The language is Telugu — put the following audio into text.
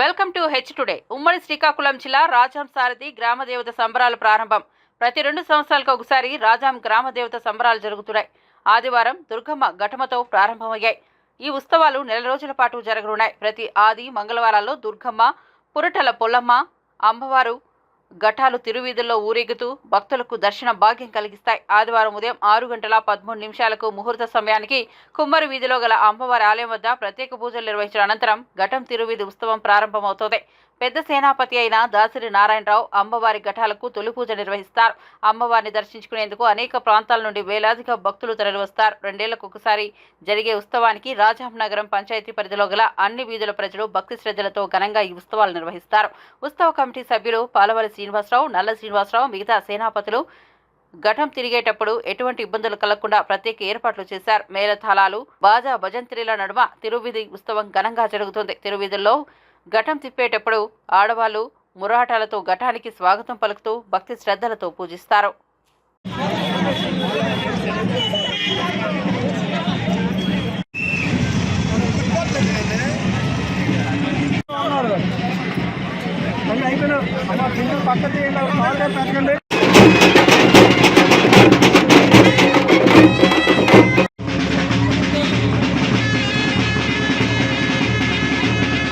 Welcome to H today. ఉమ్మడి శ్రీకాకుళం జిల్లా రాజాం సారథి గ్రామదేవత సంబరాలు ప్రారంభం. ప్రతి రెండు సంవత్సరాలకు ఒకసారి రాజాం గ్రామ దేవత సంబరాలు జరుగుతున్నాయి. ఆదివారం దుర్గమ్మ ఘటమతో ప్రారంభమయ్యాయి. ఈ ఉత్సవాలు నెల రోజుల పాటు జరగనున్నాయి. ప్రతి ఆది మంగళవారాల్లో దుర్గమ్మ పురటల పొల్లమ్మ అమ్మవారు ఘటాలు తిరువీధుల్లో ఊరేగుతూ భక్తులకు దర్శన భాగ్యం కలిగిస్తాయి. ఆదివారం ఉదయం ఆరు గంటల పదమూడు నిమిషాలకు ముహూర్త సమయానికి కుమ్మరి వీధిలో గల అమ్మవారి ఆలయం వద్ద ప్రత్యేక పూజలు నిర్వహించిన అనంతరం ఘటం తిరువీధి ఉత్సవం ప్రారంభమవుతోంది. పెద్ద సేనాపతి అయిన దాసిరి నారాయణరావు అమ్మవారి ఘటాలకు తొలి పూజ నిర్వహిస్తారు. అమ్మవారిని దర్శించుకునేందుకు అనేక ప్రాంతాల నుండి వేలాదిగా భక్తులు తరలివస్తారు. రెండేళ్ళకు ఒకసారి జరిగే ఉత్సవానికి రాజాంనగరం పంచాయతీ పరిధిలో గల అన్ని వీధుల ప్రజలు భక్తి శ్రద్ధలతో ఘనంగా ఈ ఉత్సవాలు నిర్వహిస్తారు. ఉత్సవ కమిటీ సభ్యులు పాలవలసి శ్రీనివాసరావు నల్ల శ్రీనివాసరావు మిగతా సేనాపతులు ఘటం తిరిగేటప్పుడు ఎటువంటి ఇబ్బందులు కలగకుండా ప్రత్యేక ఏర్పాట్లు చేశారు. మేళతాళాలు బాజా భజంత్రిల నడుమ తిరువిధి ఉత్సవం ఘనంగా జరుగుతుంది. తిరువిధుల్లో ఘటం తిప్పేటప్పుడు ఆడవాళ్ళు మురాటాలతో ఘటానికి స్వాగతం పలుకుతూ భక్తి శ్రద్ధలతో పూజిస్తారు. పక్కన పెట్టండి